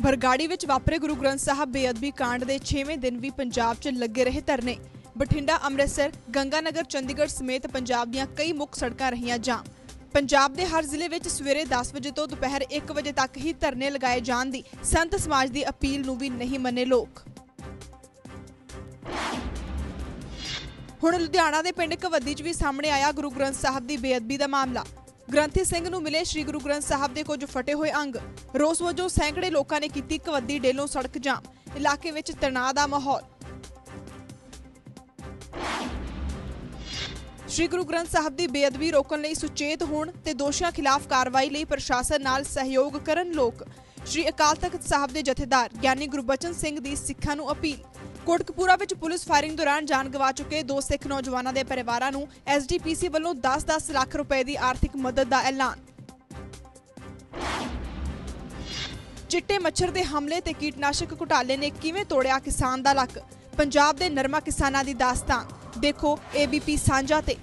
ਬਰਗਾੜੀ ਵਿੱਚ ਵਾਪਰੇ ਗੁਰੂ ਗ੍ਰੰਥ ਸਾਹਿਬ ਬੇਅਦਬੀ ਕਾਂਡ ਦੇ 6ਵੇਂ ਦਿਨ ਵੀ ਪੰਜਾਬ 'ਚ ਲੱਗੇ ਰਹੇ ਧਰਨੇ। ਬਠਿੰਡਾ, ਅੰਮ੍ਰਿਤਸਰ, ਗੰਗਾਨਗਰ, ਚੰਡੀਗੜ੍ਹ ਸਮੇਤ ਪੰਜਾਬ ਦੀਆਂ ਕਈ ਮੁੱਖ ਸੜਕਾਂ ਰਹੀਆਂ ਜਾਮ। ਪੰਜਾਬ ਦੇ ਹਰ ਜ਼ਿਲ੍ਹੇ ਵਿੱਚ ਸਵੇਰੇ 10 ਵਜੇ ਤੋਂ ਦੁਪਹਿਰ 1 ਵਜੇ ਤੱਕ ਹੀ ਧਰਨੇ ਲਗਾਏ ਜਾਣ ਦੀ ਸੰਤ ਸਮਾਜ ਦੀ ਅਪੀਲ ਨੂੰ ਵੀ ਨਹੀਂ ਮੰਨੇ ਲੋਕ। ਹੁਣ ਲੁਧਿਆਣਾ ਦੇ ਪਿੰਡ ਕਵੱਦੀ 'ਚ ਵੀ ਸਾਹਮਣੇ ਆਇਆ ਗੁਰੂ ਗ੍ਰੰਥ ਸਾਹਿਬ ਦੀ ਬੇਅਦਬੀ ਦਾ ਮਾਮਲਾ। ਗ੍ਰੰਥੀ ਸਿੰਘ ਨੂੰ ਮਿਲੇ ਸ੍ਰੀ ਗੁਰੂ ਗ੍ਰੰਥ ਸਾਹਿਬ ਦੇ ਕੁਝ ਫਟੇ ਹੋਏ ਅੰਗ। ਰੋਸ ਵਜੋਂ ਸੈਂਕੜੇ ਲੋਕਾਂ ਨੇ ਕੀਤੀ ਕਵੱਦੀ ਡੇਲੋਂ ਸੜਕ ਜਾਮ। ਇਲਾਕੇ ਵਿੱਚ ਤਣਾਅ ਦਾ ਮਾਹੌਲ। ਸ੍ਰੀ ਗੁਰੂ ਗ੍ਰੰਥ ਸਾਹਿਬ ਦੀ ਬੇਅਦਬੀ ਰੋਕਣ ਲਈ ਸੁਚੇਤ ਹੋਣ ਤੇ ਦੋਸ਼ੀਆਂ ਖਿਲਾਫ ਕਾਰਵਾਈ ਲਈ ਪ੍ਰਸ਼ਾਸਨ ਨਾਲ ਸਹਿਯੋਗ ਕਰਨ ਲੋਕ। ਸ੍ਰੀ ਅਕਾਲ ਤਖਤ ਸਾਹਿਬ ਦੇ ਜਥੇਦਾਰ ਗਿਆਨੀ ਗੁਰਬਚਨ ਸਿੰਘ ਦੀ ਸਿੱਖਾਂ ਨੂੰ ਅਪੀਲ। ਕੋਟਕਪੂਰਾ ਵਿੱਚ ਪੁਲਿਸ ਫਾਇਰਿੰਗ ਦੌਰਾਨ ਜਾਨ ਗਵਾ ਚੁੱਕੇ ਦੋ ਸਿੱਖ ਨੌਜਵਾਨਾਂ ਦੇ ਪਰਿਵਾਰਾਂ ਨੂੰ ਐਸਡੀਪੀਸੀ ਵੱਲੋਂ 10-10 ਲੱਖ ਰੁਪਏ ਦੀ ਆਰਥਿਕ ਮਦਦ ਦਾ ਐਲਾਨ। ਚਿੱਟੇ ਮੱਛਰ ਦੇ ਹਮਲੇ ਤੇ ਕੀਟਨਾਸ਼ਕ ਘੁਟਾਲੇ ਨੇ ਕਿਵੇਂ ਤੋੜਿਆ ਕਿਸਾਨ ਦਾ ਲੱਕ? ਪੰਜਾਬ ਦੇ ਨਰਮਾ ਕਿਸਾਨਾਂ ਦੀ ਦਾਸਤਾਨ। ਦੇਖੋ ਏਬੀਪੀ ਸਾਂਝਾ ਤੇ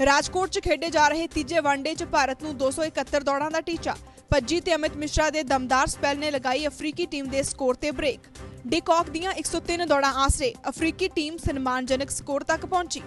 ਰਾਜਕੋਟ 'ਚ ਖੇਡੇ ਜਾ ਰਹੇ ਤੀਜੇ ਵਨਡੇ 'ਚ ਭਾਰਤ ਨੂੰ 271 ਦੌੜਾਂ ਦਾ ਟੀਚਾ। ਭੱਜੀ ਤੇ ਅਮਿਤ ਮਿਸ਼ਰਾ ਦੇ ਦਮਦਾਰ ਸਪੈਲ ਨੇ ਲਗਾਈ ਅਫਰੀਕੀ ਟੀਮ ਦੇ ਸਕੋਰ ਤੇ ਬ੍ਰੇਕ। ਡਿਕੌਕ ਦੀਆਂ 103 ਦੌੜਾਂ ਆਸਰੇ ਅਫਰੀਕੀ ਟੀਮ ਸਨਮਾਨਜਨਕ ਸਕੋਰ ਤੱਕ ਪਹੁੰਚੀ।